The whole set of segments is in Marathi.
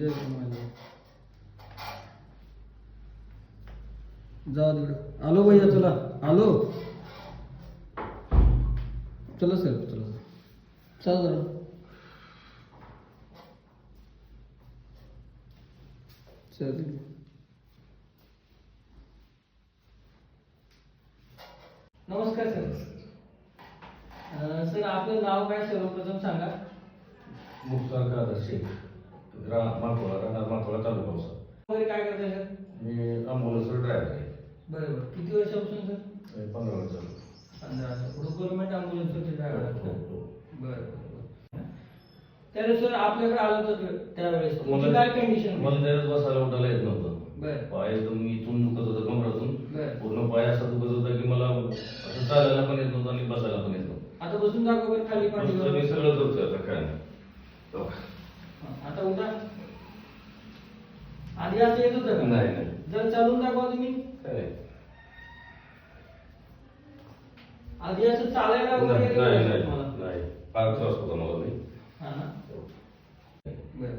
जय जाऊ तिकडं आलो भैया चला. आलो. चला सर चला चला जरा. चल नमस्कार सर. सर आपलं नाव काय सर्वप्रथम सांगा. मुक्तार कादर शेख ग्राम माथोळा राहणार माथोळा तालुका वगैरे काय करताय सर? मी ड्रायव्हर आहे. बरं बरं किती वर्षापासून सर? मी पंधरा वर्ष. पंधरा वर्ष. गव्हर्नमेंट ॲम्ब्युलन्सचे ड्रायव्हर हो, असतात हो. बरं तर सर आपल्याकडे आलं होतं त्यावेळेस. तुमची काय कंडिशन मला त्याच्यात बसायला उठायला येत नव्हतं. बरं. पाय एकदम इथून दुखत होतं कमरातून. बरं. पूर्ण पाय असा दुखत होता की मला असं चालायला पण येत नव्हतं आणि बसायला पण येत नव्हतं. आता बसून दाखव बरं खाली आता मी सगळं करतोय आता काय नाही. हो. आता उठा आधी असं येत होतं का? नाही नाही. जर चालून दाखवा तुम्ही. काय? नाही. आधी असं चालायला वगैरे येत नाही होतं नाही तुम्हाला? नाही. फार त्रास होता मला नाही. हा ना बरं.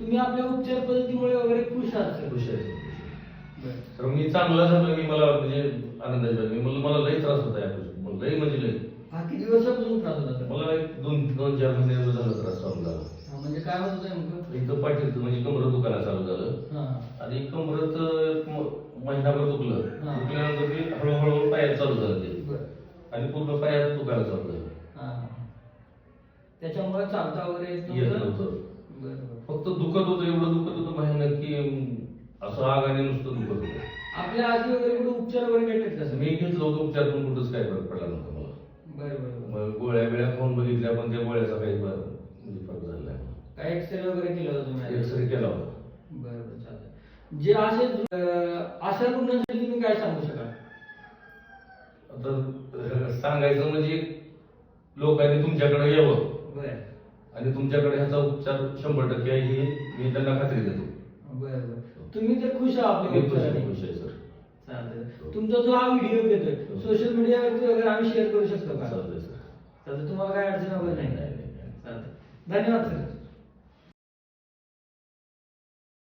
तुम्ही आपल्या उपचार पद्धतीमुळे वगैरे खुश आहात सर? खुश आहे बरं. मी चांगला झालो की मला म्हणजे आनंद झाला मी मला मला लई त्रास होता यापासून मला लई म्हणजे लई. हा किती वर्षापासून त्रास होता सर? मला एक दोन दोन चार महिने झाला त्रास चालू झाला काय होत होतं नेमकं? इथं पाठीत म्हणजे कमरं दुखायला चालू झालं. हा. आणि कमरत म- महिनाभर दुखलं. हा. दुखल्यानंतर ते हळूहळू पायात चालू झालं ते. बरं. आणि पूर्ण पायात दुखायला चालू झालं. हा. त्याच्यामुळे चालता वगैरे येत येत नव्हतं? नव्हतं. बरं बरं. फक्त दुखत होतं एवढं दुखत होतं भयानक की अं, असं आगाने नुसतं दुखत होतं. आपल्या आधी वगैरे कुठे उपचार वगैरे का सर? मी घेतलं होतं उपचार पण कुठंच काही फरक पडला नव्हता मला. बरं बरं बरं. मग गोळ्या बिळ्या खाऊन बघितल्या पण त्या गोळ्याचा काही ब- म्हणजे फरक झाला नाही काय एक्सरे वगैरे केलं होतं तुम्ही? एक्सरे केला होता. बरं बरं चालतंय जे असे अं, अशा रुग्णांसाठी तुम्ही काय सांगू शकाल? आता सांगायचं म्हणजे लोकांनी तुमच्याकडे यावं. बरं. आणि तुमच्याकडे ह्याचा उपचार शंभर टक्के आहे हे मी त्यांना खात्री देतो. बरं बरं. तुम्ही तर खुश आहात आपल्या मी खुश आहे, उपचाराने? खुश आहे सर. चालतंय तुमचा जो हा व्हिडिओ घेतोय सोशल मीडियावरती वगैरे आम्ही शेअर करू शकतो का? चालतंय सर. तर तुम्हाला काय अडचण वगैरे नाही. नाही, नाही, नाही. चालतंय धन्यवाद सर.